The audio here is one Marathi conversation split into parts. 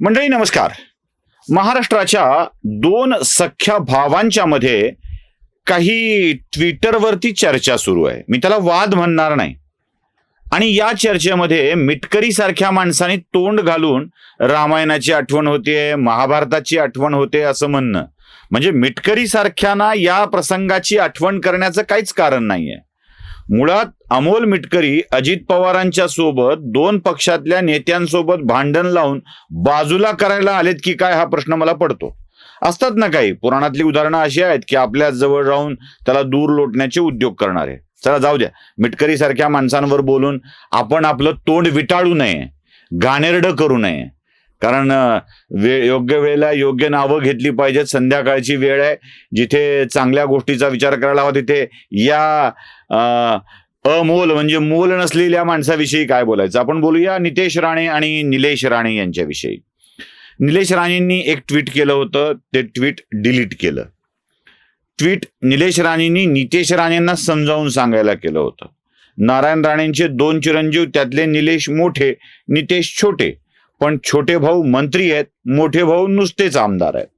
मंडळी नमस्कार. महाराष्ट्राच्या दोन सख्या भावांच्या मध्ये काही ट्विटरवरती चर्चा सुरू आहे. मी त्याला वाद म्हणणार नाही. आणि या चर्चेमध्ये मिटकरी सारख्या माणसाने तोंड घालून रामायणाची आठवण होते महाभारताची आठवण होते असं म्हणणं. म्हणजे मिटकरी सारख्यांना या प्रसंगाची आठवण करण्याचं काहीच कारण नाहीये. मुळात अमोल मिटकरी अजित पवारांच्या सोबत दोन पक्षातल्या नेत्यांसोबत भांडण लावून बाजूला करायला आलेत की काय हा प्रश्न मला पडतो. असतात ना काही. पुराणातली उदाहरणं अशी आहेत की आपल्या जवळ राहून त्याला दूर लोटण्याचे उद्योग करणारे. चला जाऊ द्या. मिटकरी सारख्या माणसांवर बोलून आपण आपलं तोंड विटाळू नये. घाणेरडं करू नये. कारण वे योग्य वेळेला योग्य नावं घेतली पाहिजेत. संध्याकाळची वेळ आहे. जिथे चांगल्या गोष्टीचा विचार करायला हवा तिथे या अमोल म्हणजे मोल नसलेल्या माणसाविषयी काय बोलायचं? आपण बोलूया नितेश राणे आणि निलेश राणे यांच्याविषयी. निलेश राणेंनी एक ट्विट केलं होतं. ते ट्विट डिलीट केलं. ट्विट निलेश राणेंनी नितेश राणेंना समजावून सांगायला केलं होतं. नारायण राणेंचे दोन चिरंजीव त्यातले निलेश मोठे नितेश छोटे. पण छोटे भाऊ मंत्री आहेत मोठे भाऊ नुसतेच आमदार आहेत.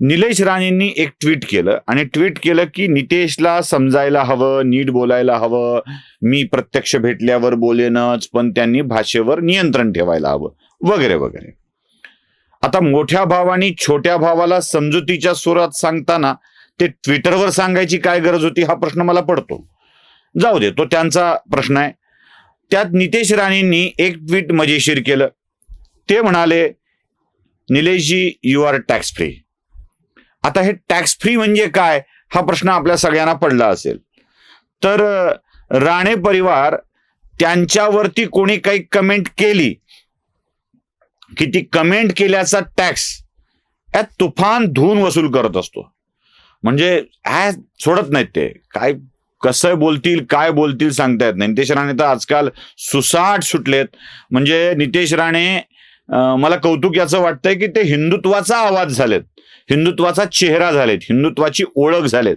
निलेश राणेंनी एक ट्विट केलं आणि ट्विट केलं की नितेशला समजायला हवं नीट बोलायला हवं. मी प्रत्यक्ष भेटल्यावर बोलेनच पण त्यांनी भाषेवर नियंत्रण ठेवायला हवं. वगैरे वगैरे. आता मोठ्या भावानी छोट्या भावाला समजुतीच्या सुरात सांगताना ते ट्विटरवर सांगायची काय गरज होती हा प्रश्न मला पडतो. जाऊ दे तो त्यांचा प्रश्न आहे. त्यात नितेश राणेंनी एक ट्विट मजेशीर केलं. ते म्हणाले Nileshji you are tax free आता हे टॅक्स फ्री म्हणजे काय? हा प्रश्न आपल्या सगळ्यांना पडला असेल. तर राणे परिवार त्यांच्यावरती कोणी काही कमेंट केली? की ती कमेंट केल्याचा टॅक्स यात तुफान धुवून वसूल करत असतो. म्हणजे ह्या सोडत नाहीत ते. काय कसं बोलतील काय बोलतील सांगता येत नाही. नितेश राणे तर आजकाल सुसाट सुटलेत. म्हणजे नितेश राणे मला कौतुक याचं वाटतंय की ते हिंदुत्वाचा आवाज झालेत. हिंदुत्वाचा चेहरा झालेत. हिंदुत्वाची ओळख झालेत.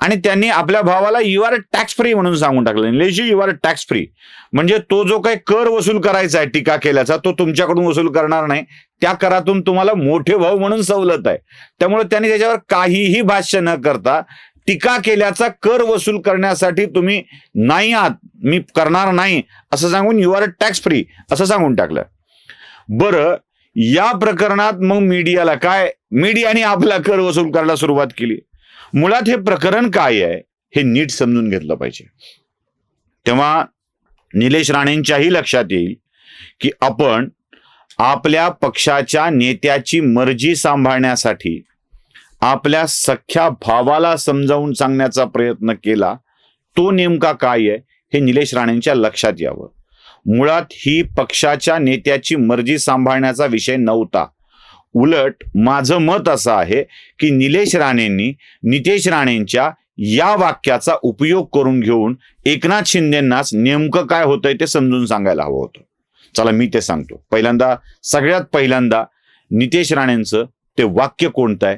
आणि त्यांनी आपल्या भावाला यू आर टॅक्स फ्री म्हणून सांगून टाकलं. Nileshji you are tax free म्हणजे तो जो काही कर वसूल करायचा आहे टीका केल्याचा तो तुमच्याकडून वसूल करणार नाही. त्या करातून तुम्हाला मोठे भाऊ म्हणून सवलत आहे. त्यामुळे त्यांनी त्याच्यावर काहीही भाष्य न करता टीका केल्याचा कर वसूल करण्यासाठी तुम्ही नाही आहात. मी करणार नाही. असं सांगून यू आर टॅक्स फ्री असं सांगून टाकलं. बरं या प्रकरणात मग मीडियाला काय? मीडियाने आपला कर वसूल करायला सुरुवात केली. मुळात हे प्रकरण काय आहे? हे नीट समजून घेतलं पाहिजे. तेव्हा निलेश राणेंच्याही लक्षात येईल की आपण आपल्या पक्षाच्या नेत्याची मर्जी सांभाळण्यासाठी आपल्या सख्या भावाला समजावून सांगण्याचा प्रयत्न केला. तो नेमका काय आहे? हे निलेश राणेंच्या लक्षात यावं. मुळात ही पक्षाच्या नेत्याची मर्जी सांभाळण्याचा विषय नव्हता. उलट माझं मत असं आहे की निलेश राणेंनी नितेश राणेंच्या या वाक्याचा उपयोग करून घेऊन एकनाथ शिंदेंनाच नेमकं काय होतंय ते समजून सांगायला हवं होतं. चला मी ते सांगतो. पहिल्यांदा सगळ्यात पहिल्यांदा नितेश राणेंचं ते वाक्य कोणतं आहे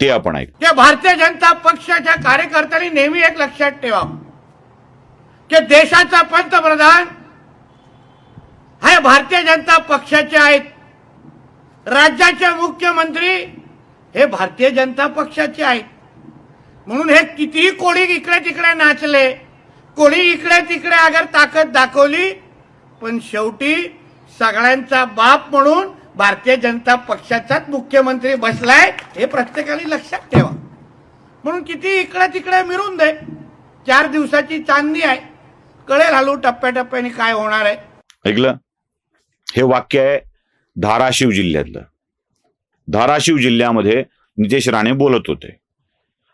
ते आपण ऐकू. भारतीय जनता पक्षाच्या कार्यकर्त्यांनी नेहमी एक लक्षात ठेवा की देशाचा पंतप्रधान हे भारतीय जनता पक्षाचे आहेत. राज्याचे मुख्यमंत्री हे भारतीय जनता पक्षाचे आहेत. म्हणून हे कितीही कोणी इकडे तिकडे नाचले कोणी इकडे तिकडे अगर ताकद दाखवली पण शेवटी सगळ्यांचा बाप म्हणून भारतीय जनता पक्षाचाच मुख्यमंत्री बसलाय हे प्रत्येकाने लक्षात ठेवा. म्हणून किती इकडे तिकडे मिळून दे चार दिवसाची चांदणी आहे. कळेल हलू टप्प्याटप्प्याने काय होणार आहे. ऐकलं? हे वाक्य आहे धाराशिव जिल्ह्यातलं. धाराशिव जिल्ह्यामध्ये नितेश राणे बोलत होते.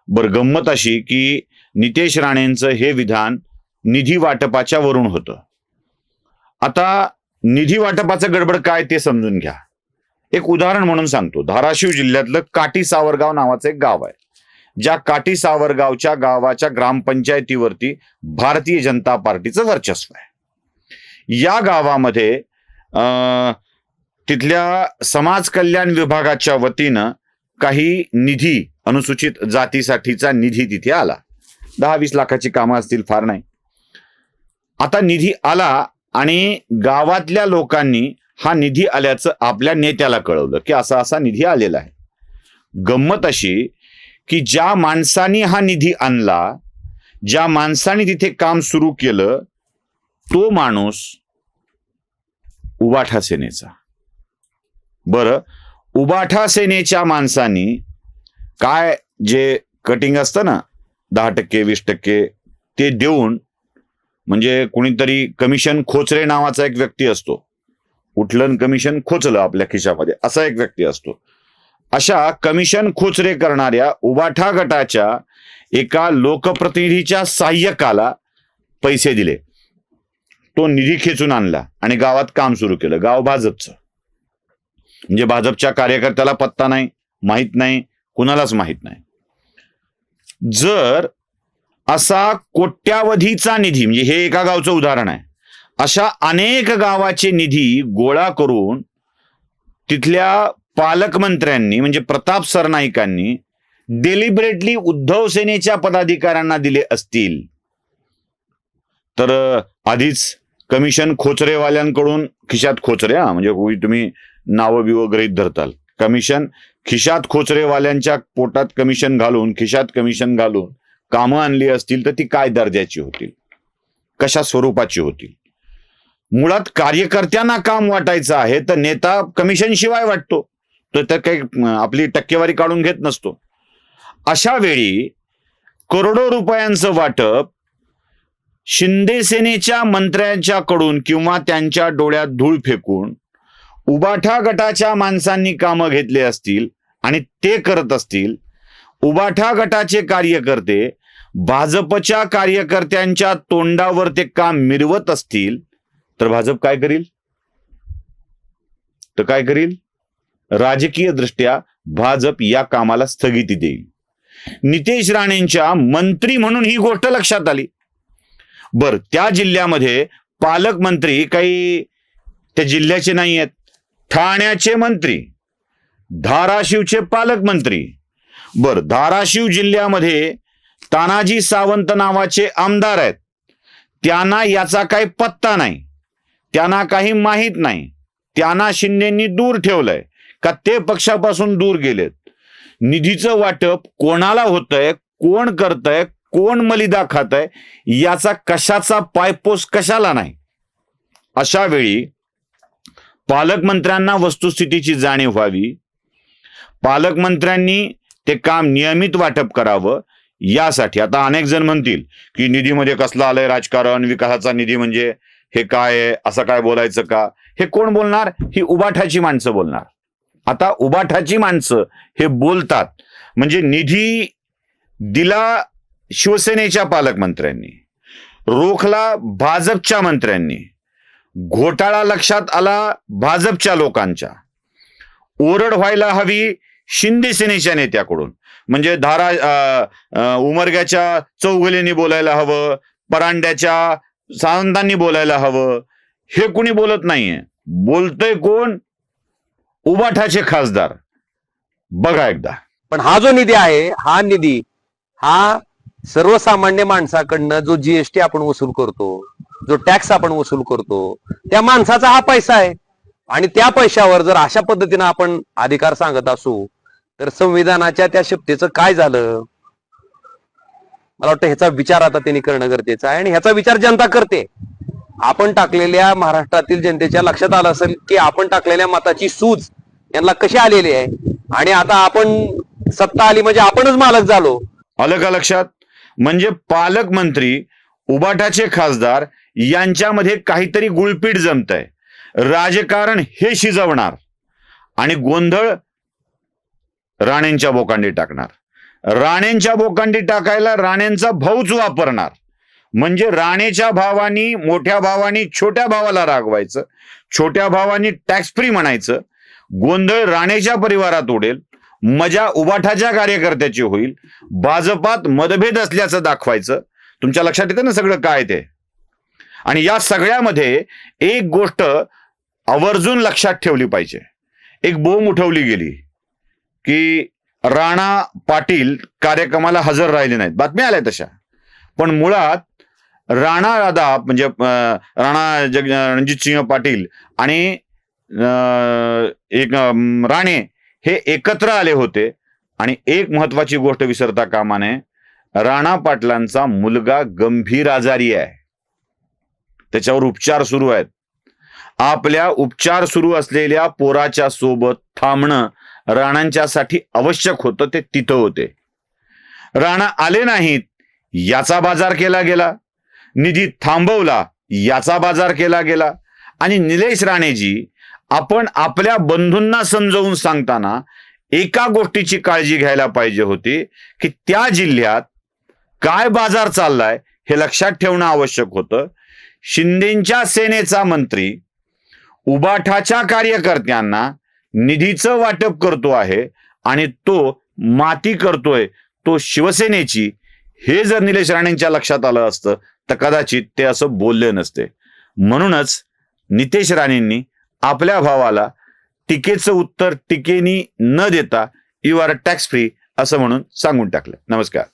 बरं गंमत अशी की नितेश राणेंचं हे विधान निधी वाटपाच्या वरून होतं. आता निधी वाटपाचं गडबड काय ते समजून घ्या. एक उदाहरण म्हणून सांगतो. धाराशिव जिल्ह्यातलं काटी सावरगाव नावाचं एक गाव आहे. ज्या काटी सावरगावच्या गावाच्या ग्रामपंचायतीवरती भारतीय जनता पार्टीचं वर्चस्व आहे. या गावामध्ये तिथल्या समाज कल्याण विभागाच्या वतीनं काही निधी अनुसूचित जातीसाठीचा निधी तिथे आला. दहा वीस लाखाची कामं असतील फार नाही. आता निधी आला आणि गावातल्या लोकांनी हा निधी आल्याचं आपल्या नेत्याला कळवलं की असा असा निधी आलेला आहे. गंमत अशी की ज्या माणसाने हा निधी आणला ज्या माणसाने तिथे काम सुरू केलं तो माणूस उबाठा सेनेचा. बरं उबाठा सेनेच्या माणसांनी काय जे कटिंग असतं ना दहा टक्के वीस टक्के ते देऊन म्हणजे कुणीतरी कमिशन खोचरे नावाचा एक व्यक्ती असतो. उठलन कमिशन खोचलं आपल्या खिशामध्ये असा एक व्यक्ती असतो. अशा कमिशन खोचरे करणाऱ्या उबाठा गटाच्या एका लोकप्रतिनिधीच्या सहाय्यकाला पैसे दिले. तो निधी खेचून आणला आणि गावात काम सुरू केलं. गाव भाजपचं. म्हणजे भाजपच्या कार्यकर्त्याला पत्ता नाही माहीत नाही कुणालाच माहीत नाही. जर असा कोट्यावधीचा निधी म्हणजे हे एका गावचं उदाहरण आहे अशा अनेक गावाचे निधी गोळा करून तिथल्या पालकमंत्र्यांनी म्हणजे प्रताप सरनाईकांनी डेलिबरेटली उद्धव सेनेच्या पदाधिकाऱ्यांना दिले असतील तर आधीच कमिशन खोचरेवाल्यांकडून खिशात खोचरे हा म्हणजे तुम्ही नावं बिवं गृहीत धरताल. कमिशन खिशात खोचरेवाल्यांच्या पोटात कमिशन घालून खिशात कमिशन घालून कामं आणली असतील तर ती काय दर्जाची होतील? कशा स्वरूपाची होतील? मुळात कार्यकर्त्यांना काम वाटायचं आहे तर नेता कमिशन शिवाय वाटतो. तो तर काही आपली टक्केवारी काढून घेत नसतो. अशा वेळी करोडो रुपयांचं वाटप शिंदे सेनेच्या मंत्र्यांच्याकडून किंवा त्यांच्या डोळ्यात धूळ फेकून उबाठा गटाच्या माणसांनी कामं घेतले असतील आणि ते करत असतील उबाठा गटाचे कार्यकर्ते भाजपच्या कार्यकर्त्यांच्या तोंडावर ते काम मिरवत असतील तर भाजप काय करील? तर काय करील? राजकीय दृष्ट्या भाजप या कामाला स्थगिती देईल. नितेश राणेंच्या मंत्री म्हणून ही गोष्ट लक्षात आली. बर त्या जिल्ह्यामध्ये पालकमंत्री काही त्या जिल्ह्याचे नाही आहेत. ठाण्याचे मंत्री धाराशिवचे पालकमंत्री बर धाराशिव जिल्ह्यामध्ये तानाजी सावंत नावाचे आमदार आहेत. त्यांना याचा काही पत्ता नाही. त्यांना काही माहीत नाही. त्यांना शिंदेनी दूर ठेवलंय. का ते पक्षापासून दूर गेलेत. निधीचं वाटप कोणाला होतंय? कोण करतंय? कोण मलिदा खातंय? याचा कशाचा पायपोस कशाला नाही? अशा वेळी पालकमंत्र्यांना वस्तुस्थितीची जाणीव व्हावी. पालकमंत्र्यांनी ते काम नियमित वाटप करावं. यासाठी आता अनेक जण म्हणतील की निधीमध्ये कसलं आलंय राजकारण? विकासाचा निधी म्हणजे हे काय आहे? असं काय बोलायचं का? हे कोण बोलणार? ही उबाठाची माणसं बोलणार. आता उबाठाची माणसं हे बोलतात. म्हणजे निधी दिला शिवसेनेच्या पालकमंत्र्यांनी रोखला भाजपच्या मंत्र्यांनी घोटाळा लक्षात आला भाजपच्या लोकांच्या. ओरड व्हायला हवी शिंदे सेनेच्या नेत्याकडून. म्हणजे धारा उमरग्याच्या चौघलेनी बोलायला हवं परांड्याच्या सावंतांनी बोलायला हवं हे कुणी बोलत नाहीये. बोलतय कोण? उबाठाचे खासदार. बघा एकदा. पण हा जो निधी आहे हा निधी हा सर्वसामान्य माणसाकडनं जो जीएसटी आपण वसूल करतो जो टॅक्स आपण वसूल करतो त्या माणसाचा हा पैसा आहे. आणि त्या पैशावर जर अशा पद्धतीनं आपण अधिकार सांगत असू तर संविधानाच्या त्या शक्तीचं काय झालं? मला वाटतं ह्याचा विचार आता त्यांनी करणं गरजेचं आहे आणि ह्याचा विचार जनता करते. आपण टाकलेल्या महाराष्ट्रातील जनतेच्या लक्षात आलं असेल की आपण टाकलेल्या मताची सूज यांना कशी आलेली आहे? आणि आता आपण सत्ता आली म्हणजे आपणच मालक झालो. आलं का लक्षात? म्हणजे पालकमंत्री उबाटाचे खासदार यांच्यामध्ये काहीतरी गुळपीट जमत आहे राजकारण हे शिजवणार आणि गोंधळ राणेंच्या बोकांडी टाकणार. राणेंच्या बोकांडी टाकायला राणेंचा भाऊच वापरणार. म्हणजे राणेच्या भावानी मोठ्या भावानी छोट्या भावाला रागवायचं छोट्या भावानी टॅक्स फ्री म्हणायचं गोंधळ राणेच्या परिवारात उडेल मजा उबाठाच्या कार्यकर्त्याची होईल. भाजपात मतभेद असल्याचं दाखवायचं. तुमच्या लक्षात येतं ना सगळं काय ते? आणि या सगळ्यामध्ये एक गोष्ट आवर्जून लक्षात ठेवली पाहिजे. एक बोंब उठवली गेली की राणा पाटील कार्यक्रमाला हजर राहिले नाहीत. बातम्या आल्या तशा. पण मुळात राणा दादा म्हणजे राणा जग रणजित सिंह पाटील आणि एक अं, राणे हे एकत्र आले होते आणि एक महत्वाची गोष्ट विसरता कामा नये. राणा पाटलांचा मुलगा गंभीर आजारी आहे. त्याच्यावर उपचार सुरू आहेत. आपल्या उपचार सुरू असलेल्या पोराच्या सोबत थांबणं राणांच्यासाठी आवश्यक होतं ते तिथं होते. राणा आले नाहीत याचा बाजार केला गेला. निधी थांबवला याचा बाजार केला गेला. आणि निलेश राणेजी आपण आपल्या बंधूंना समजवून सांगताना एका गोष्टीची काळजी घ्यायला पाहिजे होती की त्या जिल्ह्यात काय बाजार चाललाय हे लक्षात ठेवणं आवश्यक होतं. शिंदेच्या सेनेचा मंत्री उबाठाच्या कार्यकर्त्यांना निधीचं वाटप करतो आहे आणि तो माती करतोय तो शिवसेनेची. हे जर निलेश राणेंच्या लक्षात आलं असतं तर कदाचित ते असं बोलले नसते. म्हणूनच नितेश राणेंनी आपल्या भावाला टीकेचं उत्तर टीकेनी न देता यू आर टॅक्स फ्री असं म्हणून सांगून टाकलं. नमस्कार.